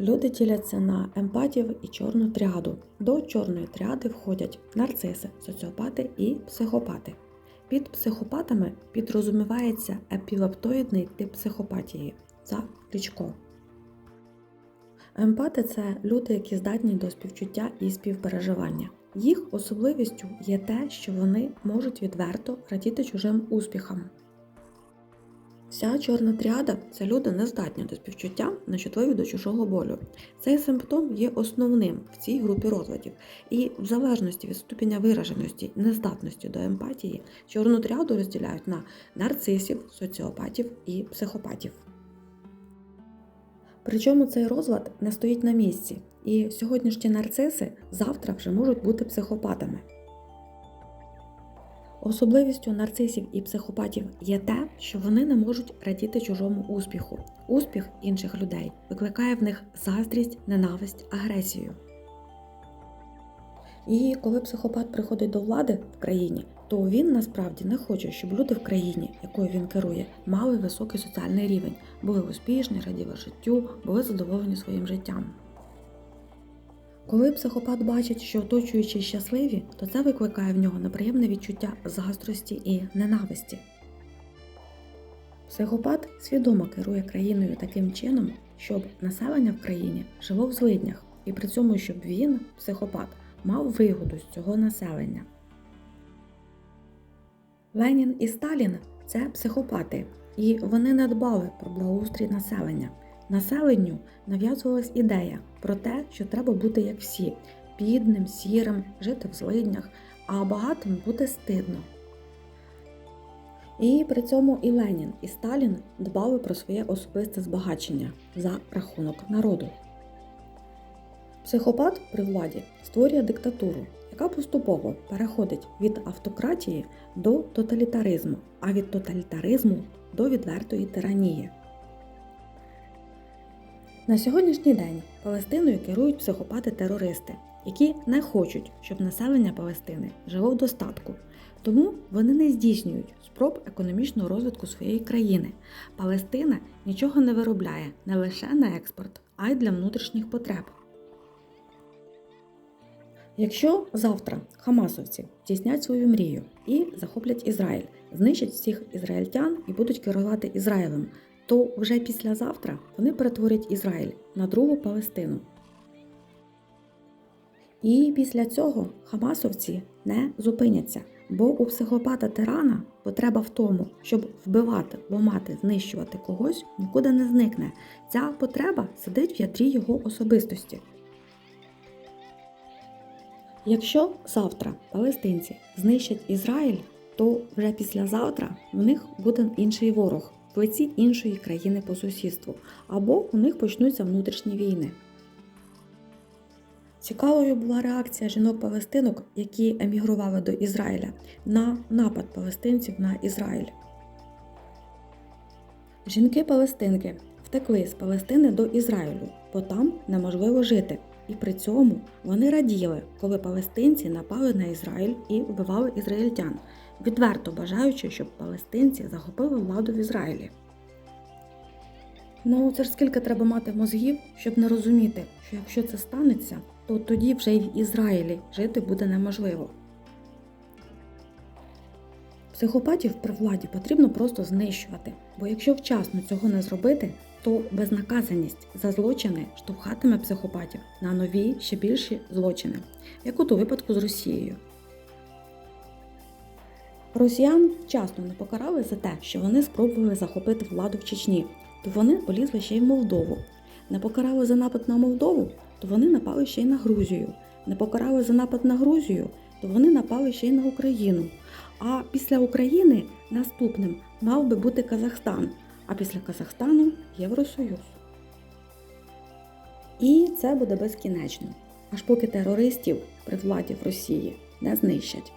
Люди діляться на емпатів і чорну тріаду. До чорної тріади входять нарциси, соціопати і психопати. Під психопатами підрозумівається епілептоїдний тип психопатії за Кличко. Емпати це люди, які здатні до співчуття і співпереживання. Їх особливістю є те, що вони можуть відверто радіти чужим успіхам. Вся чорна тріада це люди не здатні до співчуття, нечутливі до чужого болю. Цей симптом є основним в цій групі розладів, і в залежності від ступеня вираженості нездатності до емпатії, чорну тріаду розділяють на нарцисів, соціопатів і психопатів. Причому цей розлад не стоїть на місці, і сьогоднішні нарциси завтра вже можуть бути психопатами. Особливістю нарцисів і психопатів є те, що вони не можуть радіти чужому успіху. Успіх інших людей викликає в них заздрість, ненависть, агресію. І коли психопат приходить до влади в країні, то він насправді не хоче, щоб люди в країні, якою він керує, мали високий соціальний рівень, були успішні, раділи життю, були задоволені своїм життям. Коли психопат бачить, що оточуючі щасливі, то це викликає в нього неприємне відчуття заздрості і ненависті. Психопат свідомо керує країною таким чином, щоб населення в країні жило в злиднях, і при цьому, щоб він, психопат, мав вигоду з цього населення. Ленін і Сталін це психопати, і вони не дбали про благоустрій населення. Населенню нав'язувалась ідея про те, що треба бути як всі бідним, сірим, жити в злиднях, а багатим бути стидно. І при цьому і Ленін, і Сталін дбали про своє особисте збагачення за рахунок народу. Психопат при владі створює диктатуру, яка поступово переходить від автократії до тоталітаризму, а від тоталітаризму до відвертої тиранії. На сьогоднішній день Палестиною керують психопати-терористи, які не хочуть, щоб населення Палестини жило в достатку. Тому вони не здійснюють спроб економічного розвитку своєї країни. Палестина нічого не виробляє не лише на експорт, а й для внутрішніх потреб. Якщо завтра Хамасовці здійснять свою мрію і захоплять Ізраїль, знищать всіх ізраїльтян і будуть керувати Ізраїлем, то вже післязавтра вони перетворять Ізраїль на другу Палестину. І після цього Хамасовці не зупиняться, бо у психопата тирана потреба в тому, щоб вбивати, ламати, знищувати когось, нікуди не зникне. Ця потреба сидить в ядрі його особистості. Якщо завтра палестинці знищать Ізраїль, то вже післязавтра в них буде інший ворог лиці іншої країни по сусідству, або у них почнуться внутрішні війни. Цікавою була реакція жінок-палестинок, які емігрували до Ізраїля, на напад палестинців на Ізраїль. Жінки-палестинки втекли з Палестини до Ізраїлю, бо там неможливо жити. І при цьому вони раділи, коли палестинці напали на Ізраїль і вбивали ізраїльтян, відверто бажаючи, щоб палестинці захопили владу в Ізраїлі. Ну, це ж скільки треба мати мозгів, щоб не розуміти, що якщо це станеться, то тоді вже й в Ізраїлі жити буде неможливо. Психопатів при владі потрібно просто знищувати, бо якщо вчасно цього не зробити, то безнаказаність за злочини штовхатиме психопатів на нові ще більші злочини, як у випадку з Росією. Росіян часто не покарали за те, що вони спробували захопити владу в Чечні, то вони полізли ще й в Молдову. Не покарали за напад на Молдову, то вони напали ще й на Грузію. Не покарали за напад на Грузію, то вони напали ще й на Україну. А після України наступним мав би бути Казахстан, а після Казахстану Євросоюз. І це буде безкінечно, аж поки терористів при владі в Росії не знищать.